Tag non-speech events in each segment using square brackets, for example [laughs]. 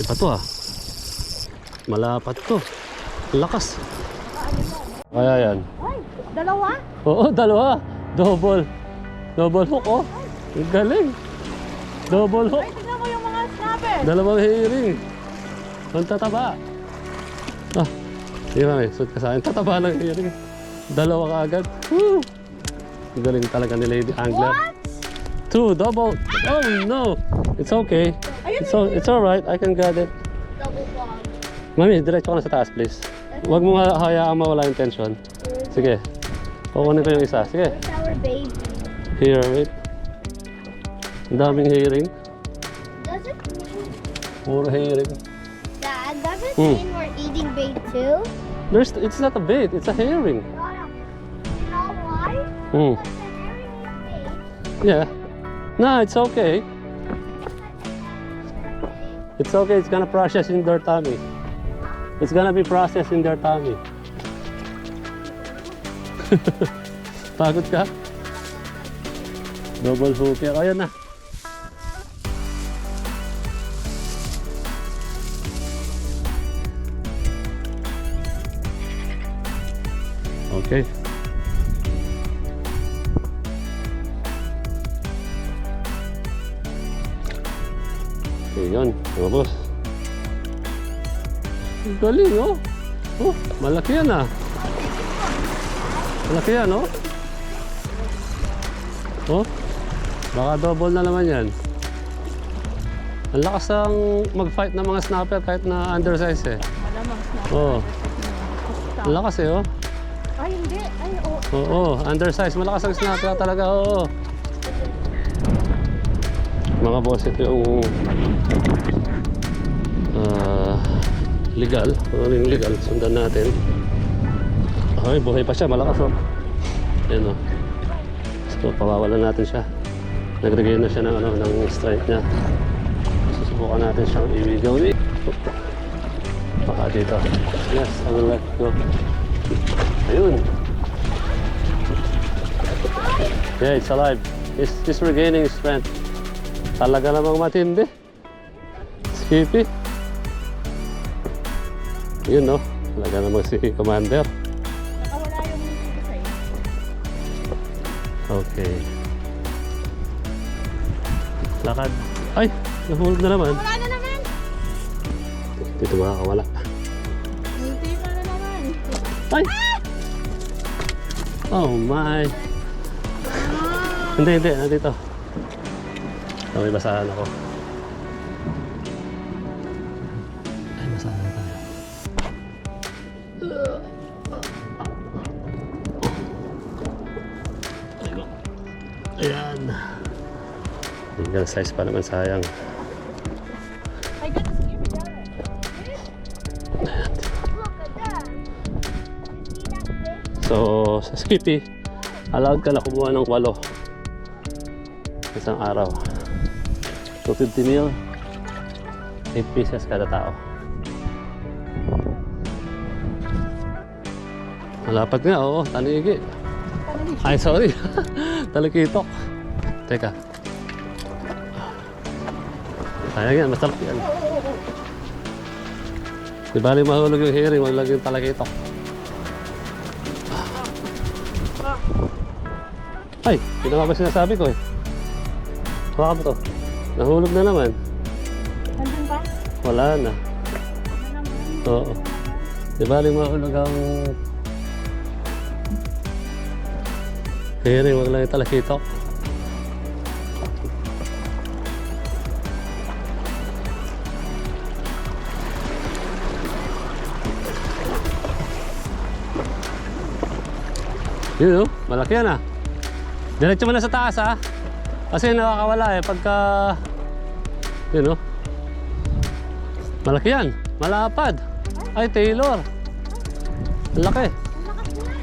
Malaki pa to ah. Malapat to. Lakas. Kaya yan. Ay, dalawa? Oo, dalawa. Double. Double hook oh. Ang galing. Double hook. Ay, tingnan mo yung mga snapper. Dalawang hiring. Ang tataba. Ah, di ba may suit ka sa akin. Tataba ng hiring. Dalawa ka agad. Woo! Ang galing talaga ni Lady Angler. What? Two, double. Oh no! It's okay. It's, all, it's alright. I can get it. Mami, diretso ka na sa taas, please. Huwag mo nga hayaang mawala yung tension. Sige. Kukunin ko yung isa. Sige. Here, wait. Ang daming hearing. Does it mean, Puro hearing. Dad, does it Hmm. mean we're eating bait too? There's, it's not a bait. It's a hearing. No, no. You know why? Hmm. Because the herring is bait. Yeah. No, it's okay. It's okay. It's gonna process in their tummy. It's gonna be processed in their tummy. [laughs] Pagod ka? Double hooker. Ayan na. Okay. Okay, yun. Boss. Ang Galing, oh. Oh, malaki yan, ah. Malaki yan, oh. Oh, baka double na naman yan. Ang lakas ang mag-fight ng mga snapper kahit na undersize, eh. Malamang snapper. Oh, ang lakas, eh, oh. Ay, hindi. Ay, oh. Oo, undersize. Malakas ang snapper talaga, oo. Mga boss, ito yung ah, legal. Yung legal? Sundan natin. Okay, buhay pa siya. Malakas, oh. Yan, oh. So, pawawalan natin siya. Nagrigay na siya ng, ano, ng strike niya. Susubukan natin siyang i-gawin. Baka dito. Yes, I will let go. Ayun. Yeah, it's alive. It's, it's regaining strength. Talaga namang matindi. Skippy. Yun no. Talaga namang si Commander. Nakawala yung isa sa'yo. Okay. Lakad. Ay! Nahulog na naman. Wala na naman. Dito makakawala. Hindi na naman. Ay! Oh my! Hindi, hindi. Nandito. May basahan ako. Ayan. Hanggang size pa naman sayang. So, sa Skippy, allowed ka na kumuha ng walo. Isang araw. 250 mil, 8 pieces kada tao. Malapat nga, oo, tanigi. Ay, sorry. [laughs] Talikitok. Teka. Sayang yan, masarap yan. Di bali mahulog yung hearing, wag lang yung talakitok. Ay, ginawa ba sinasabi ko eh? Baka mo to. Nahulog na naman. Nandun ba? Wala na. Oo. Di ba rin mahulog ang... Lang yung talakitok. Yun oh, malaki yan ah. Diretso mo na sa taas ah. Kasi nakakawala eh pagka... Yun oh. Malaki yan. Malapad. Ay, Taylor. Ang laki.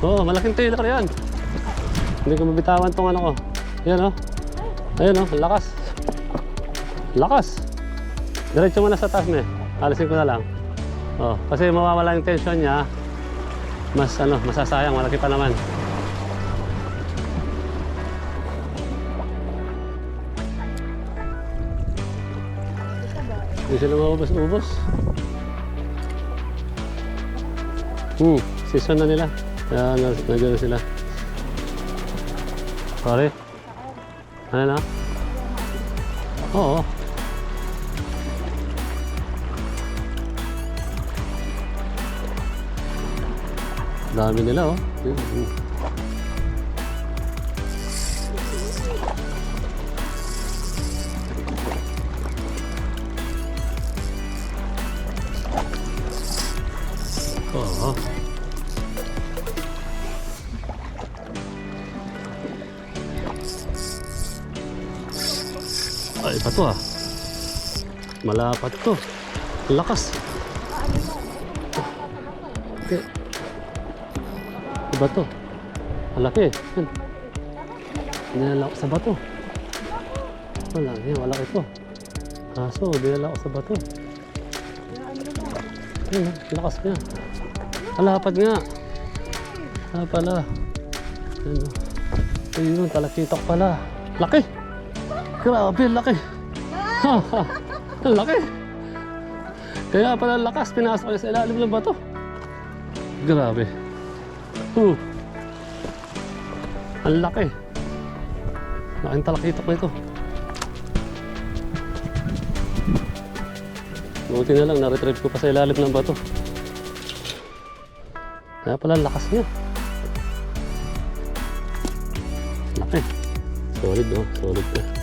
Oo, malaking Taylor yan. Hindi ko mabitawan tong ano ko. Yan oh. Ayun oh, ang lakas. Lakas. Diretso mo na sa taas me. Alisin ko na lang. Oh, kasi mawawala yung tension niya. Mas ano, masasayang. Malaki pa naman. Hindi sila maubos-ubos. Hmm, season na nila. Kaya na, nandiyan na sila. Sorry. Ano na? Oo. Dami nila oh. To ah. Malapat to. Lakas. Okay. Iba to. Malaki. Yan. Dinala ko sa bato. Wala, yan, wala ito. Kaso, dinala ko sa bato. Yan, lakas niya. Kalapad nga. Ah, pala. Oh. Ayun, talakitok pala. Laki! Grabe, laki! Ang laki! Kaya pala lakas, pinasok niya sa ilalim ng bato. Grabe. Uh. Ang laki. Laking talakitok na ito. Buti na lang, na-retrieve ko pa sa ilalim ng bato. Kaya pala lakas niya. Laki. Solid oh, solid na.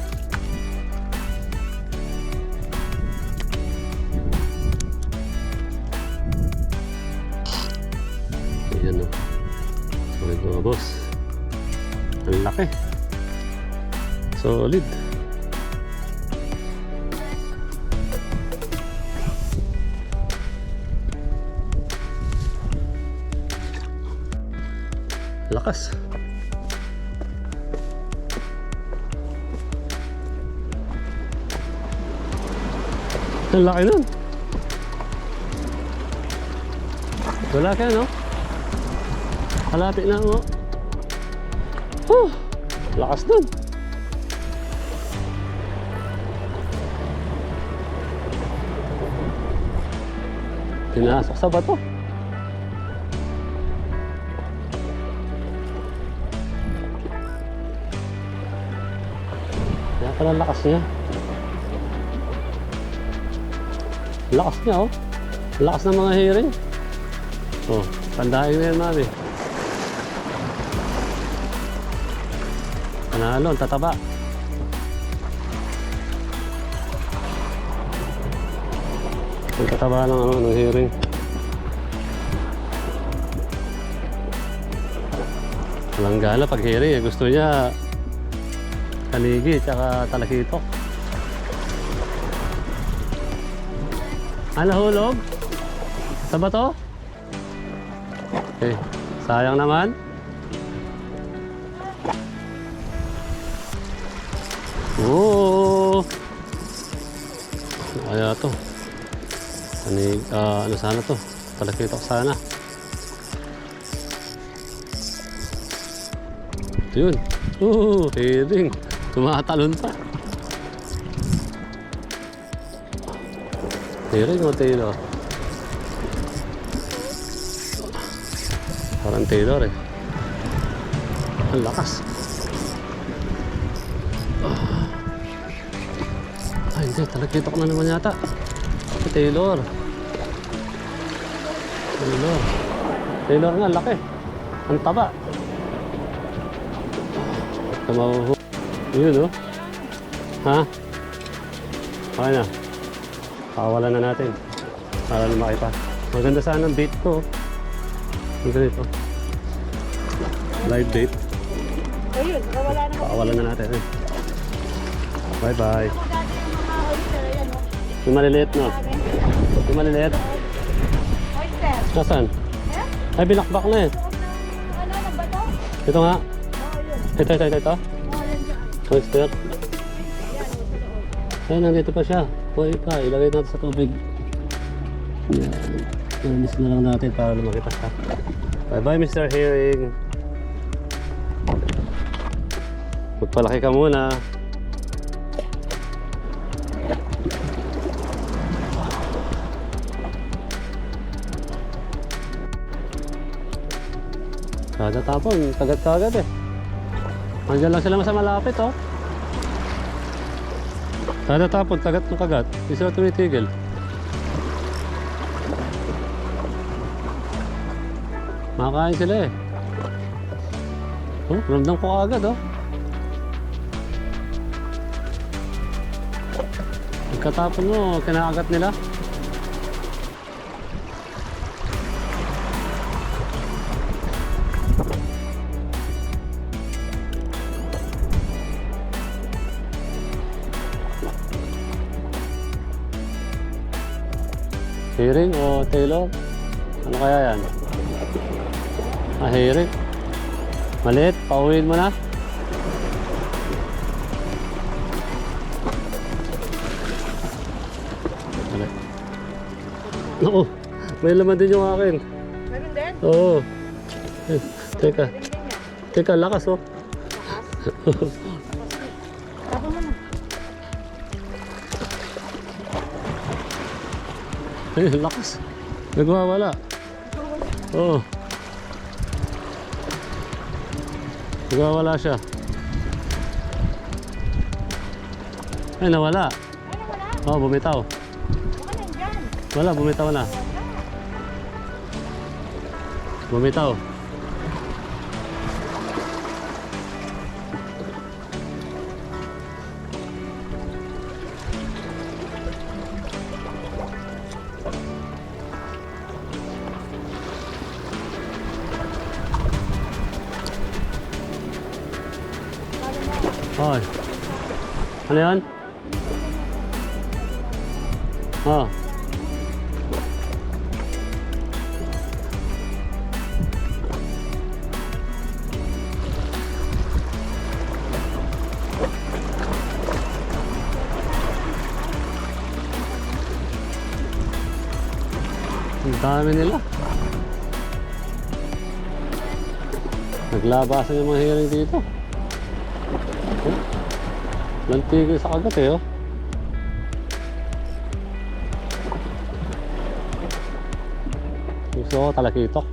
Boss. Ang laki. Solid. Lakas. Ang laki nun. Wala ka, no? Kalapit na mo. Huh! Lakas nun. Pinasok sa bato. Kaya pala lakas niya. Lakas niya, oh. Lakas ng mga hearing. Oh, tandaan mo yan, mami. Panalo, tataba. Ang tataba ng, ano, ng hearing. Walang gana pag hearing. eh. Gusto niya kaligi tsaka talakitok. Ano hulog? Sa bato? Okay. Sayang naman. Oo. Kaya to. Ano, ah, ano sana to? Talakitok sana. Ito yun. Oo, hiling. Tumatalon pa. Hiling o Taylor? Parang Taylor eh. Ang lakas. Ay, hindi. Talakitok na naman yata. Si Taylor. Taylor. Taylor nga, laki. Ang taba. Kamahuhu. Yun, oh. Ha? Okay na. Pakawalan na natin. Para lumaki pa. Maganda sana ang bait ko. Ang ganito. Live bait. Ayun, nawala na Pakawalan na natin. Eh. Bye-bye. Yung maliliit, no? Yung maliliit. Oyster. Nasaan? Ay, binakbak na eh. Ano, ano ba to? Ito nga. Ito, ito, ito, ito. Oyster. Yan, o, sa loob. Ay, nandito pa siya. Pwede pa. Ilagay natin sa tubig. Yan. Inis na lang natin para lumaki pa siya. Bye-bye, Mr. Herring. Magpalaki ka muna. Kada tapon, kagat-kagat eh. Nandiyan lang sila sa malapit oh. Kada tapon, kagat ng kagat. Hindi sila tumitigil. Makakain sila eh. Oh, ramdam ko agad oh. Pagkatapon mo, kinakagat nila. Hearing o Taylor? Ano kaya yan? Ah, hearing. Maliit, pauwiin mo na. Oo, may laman din yung akin. Meron din. Oo. Eh, teka, teka, lakas oh. [laughs] Lakas. Nagwawala. Oo. Nagwawala siya. Ay, nawala. Ay, nawala. Oo, bumitaw. Baka nandyan. Wala, bumitaw na. Bumitaw. Hoy. Ano yan? Oh. Ang dami nila. Naglabasan yung mga hiring dito. Oh. Lantigil sa kagat eh oh. Gusto ko talakitok.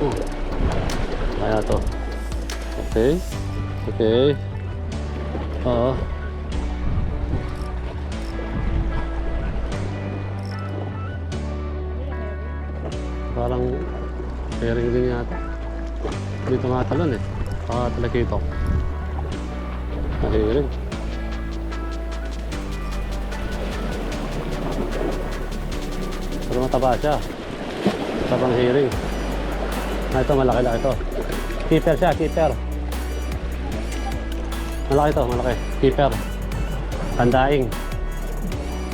Oh. Kaya to. Okay. Okay. Oo. Parang pairing din yata. Hindi tumatalon eh. Baka talakitok. Nahiring. Pero mataba siya. Matabang hiring. Ah, ito malaki lang ito. Keeper siya, keeper. Malaki to, malaki. Keeper. Tandaing.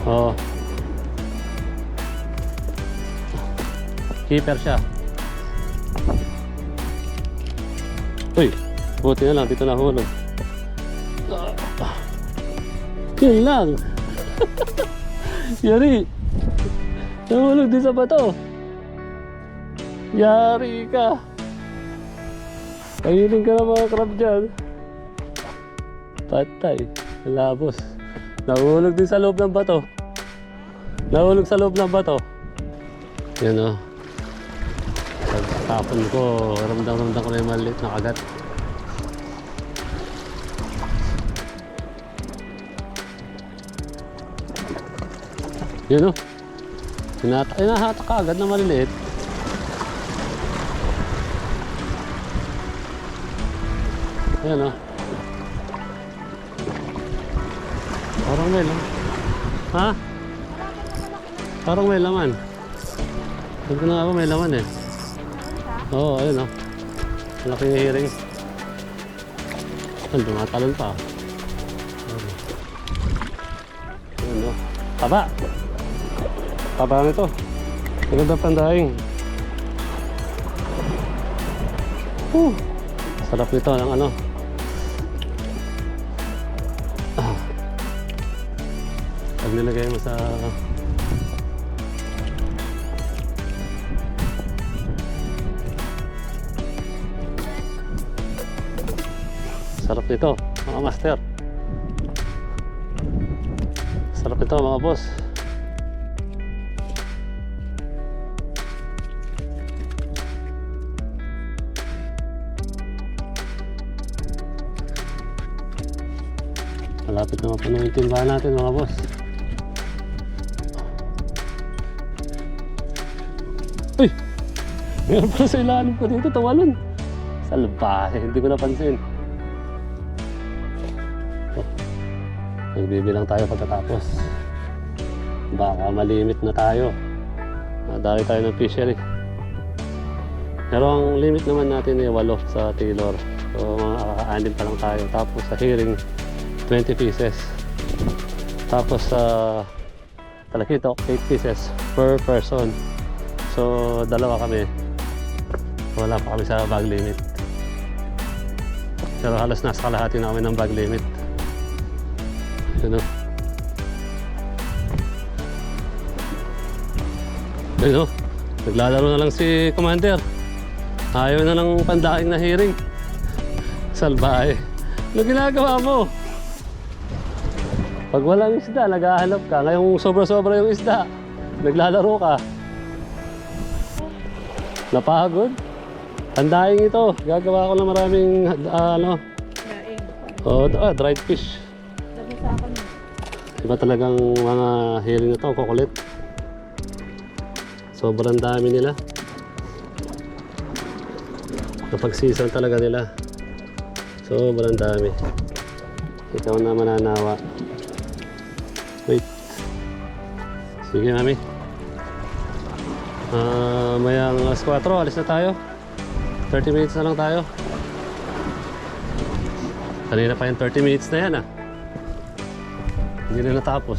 Oo. Keeper siya. Uy, buti na lang, dito nahulog. Ah, Yun lang. [laughs] Yari. Nahulog din sa bato. Yari ka. Kainin ka ng mga crab dyan. Patay. Labos. Nahulog din sa loob ng bato. Nahulog sa loob ng bato. Yan o. Pagtapon ko, ramdam-ramdam ko na yung maliit na kagat. Yan o. Hinata, hinahatak ka agad na maliliit. Ayan o. Parang may laman. Ha? Parang may laman. Sabi ko na ako may laman eh. Oo, oh, ayun o. Malaking hearing. Ayun, tumatalon pa. Ayun. O. Taba! Taba nito. Maganda pandaing. Uh, sarap nito ng ano. Ah. Pag nilagay mo sa Sarap nito, mga master. Sarap ito mga boss. Malapit na mapuno yung timbahan natin mga boss. Uy! [laughs] Meron pala sa ilalim ko dito, tawalon. Salbahe, hindi ko napansin. Nagbibilang tayo pagkatapos. Baka malimit na tayo. Nadali tayo ng fishery. Pero ang limit naman natin ay 8 sa Taylor. So mga kaka-anim pa lang tayo. Tapos sa hearing, 20 pieces. Tapos sa Talakito, 8 pieces per person. So dalawa kami. Wala pa kami sa bag limit. Pero halos nasa kalahati na kami ng bag limit. Yun o. Yun o. Naglalaro na lang si Commander. Ayaw na ng pandaking na hearing. Salbahe. Ano ginagawa mo? Pag walang isda, naghahanap ka. Ngayong sobra-sobra yung isda, naglalaro ka. Napagod? Tandaing ito. Gagawa ko ng maraming ah, ano. Oh, ah, dried fish. Lagi sa akin. Iba talagang mga hearing na to, kukulit. Sobrang dami nila. Kapag season talaga nila. Sobrang dami. Ikaw na mananawa. Wait. Sige, mami. Ah, mayang alas 4, alis na tayo. 30 minutes na lang tayo. Kanina pa yung 30 minutes na yan ah. Hindi na natapos.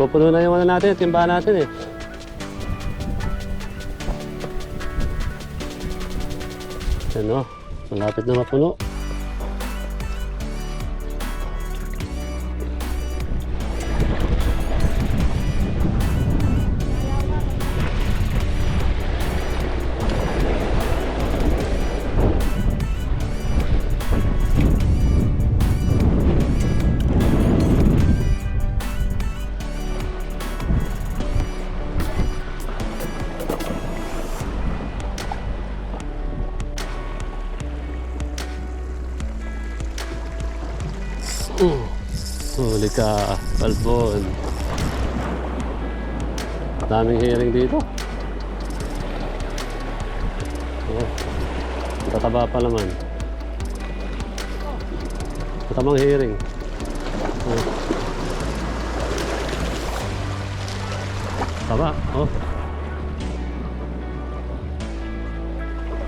Pupuno na yung ano natin, timbahan natin eh. Ano, malapit na mapuno. Huli ka. Daming hearing dito. Oh, tataba pa naman. Tatabang hearing. Oh. Taba, oh.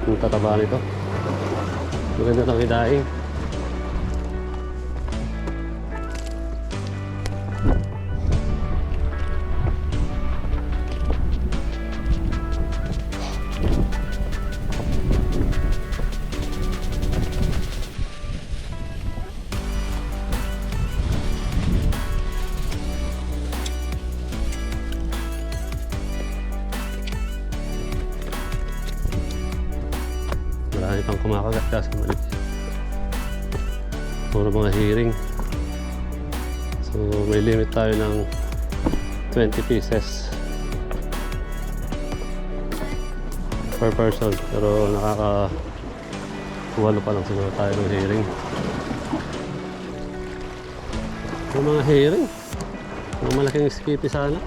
Ang tataba nito. Maganda itong hidaing. Pieces per person. Pero nakaka walo pa lang siguro tayo ng hearing. Yung mga hearing. Mga malaking skippy sana.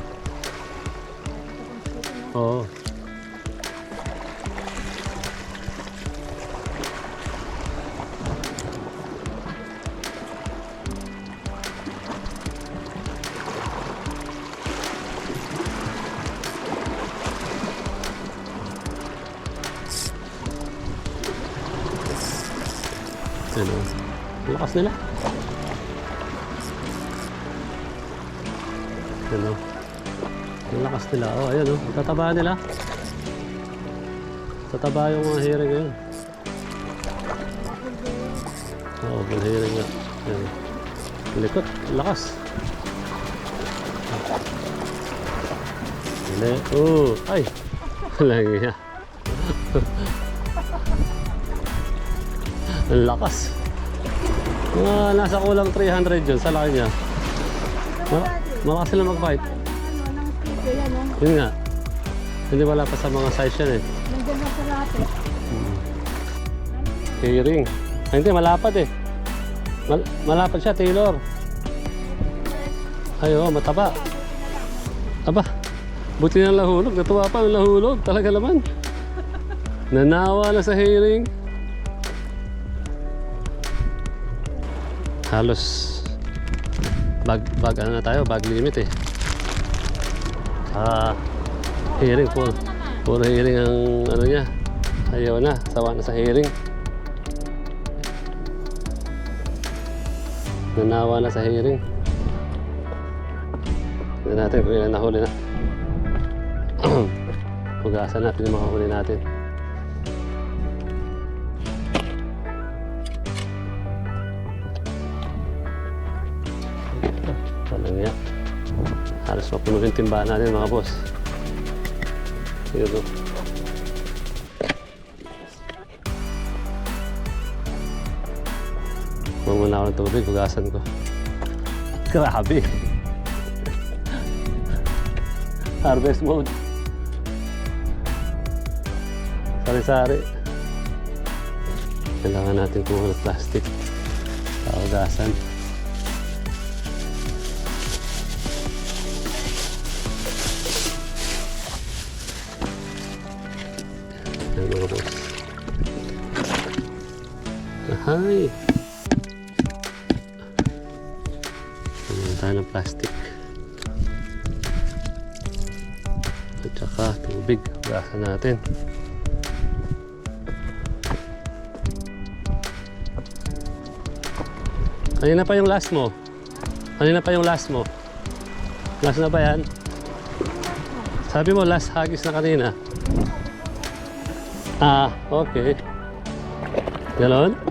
Oo. Ano? Lakas nila. Ano? Ang lakas nila. Oh, ayan oh. Ang Tataba nila. Tataba yung mga hearing ngayon. Oo, oh, full hearing nga. Ayan. Ang Likot. Lakas. Hindi. Oh, ay. [laughs] Lagi niya. [laughs] Lakas. Mga nasa kulang 300 yun sa laki niya. Ma- malakas sila mag-fight. Oh. Yun nga. Hindi wala pa sa mga size yan eh. Nandiyan na sa. Hearing. Ay, hindi, malapad eh. Mal- malapad siya, Taylor. Ay, oo, mataba. Aba, buti na lahulog. Natuwa pa ang lahulog. Talaga naman. Nanawa na sa hearing. Halos bag, bag ano na tayo, bag limit eh. Ah, hearing po. Puro hearing ang ano niya. Ayaw na, sawa na sa hearing. Nanawa na sa hearing. Tignan natin kung ilan nahuli na. [clears throat] Hugasan natin yung mga huli natin. Mapuno yung timbahan natin mga boss. Yun o. Mamuna ako ng tubig, hugasan ko. Grabe. [laughs] Harvest mode. Sari-sari. Kailangan natin kumuha ng plastic. Sa hugasan. Ahay! Kumuha tayo ng plastic. At saka tubig. Hugasan natin. Kanina pa yung last mo. Kanina pa yung last mo. Last na ba yan? Sabi mo last hagis na kanina. Ah, okay. Ganon?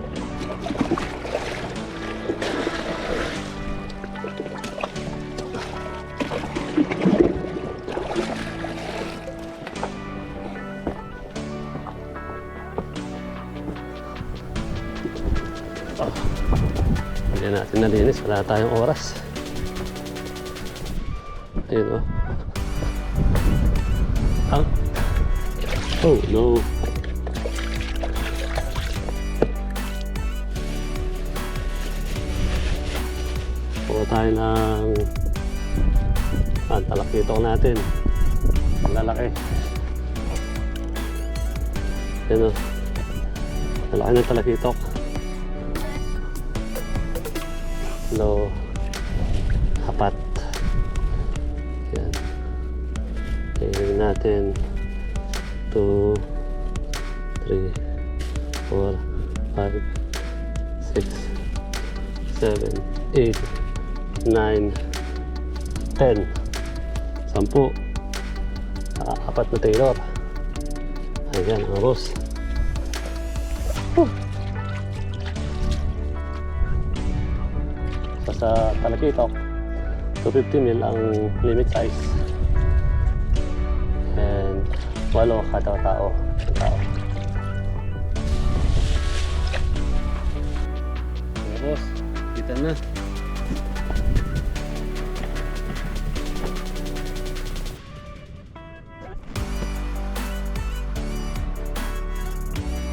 Wala tayong oras. Ayun o. Ang... Oh no. Puno tayo ng pantalakito natin. Ang lalaki. Yan o. Lalaki ng talakitok. Hello. Apat. Yan. Kailangan natin 2, 3, 4, 5, 6, 7, 8, 9, 10. Sampu. Saka apat na tailor. Ayan, mga boss. So, sa Talakitok, 250 mil ang limit size. And walo kada tao. Isang tao. Boss, kita na.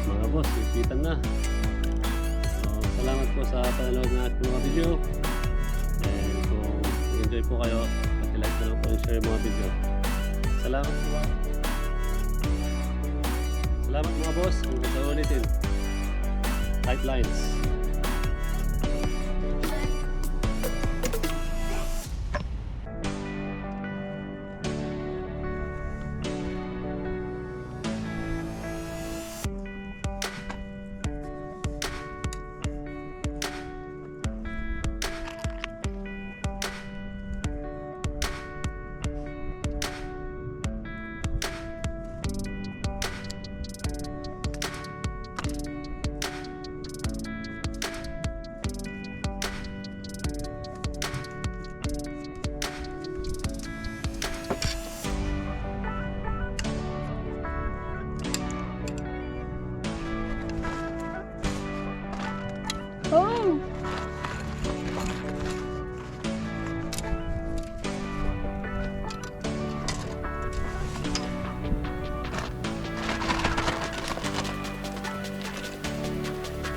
Mga boss, kita na. So, salamat po sa panonood ng ating mga video. Po kayo, pag-like na lang po and share yung mga video. Salamat po. Salamat mga boss. Hanggang sa ulitin. Pipelines.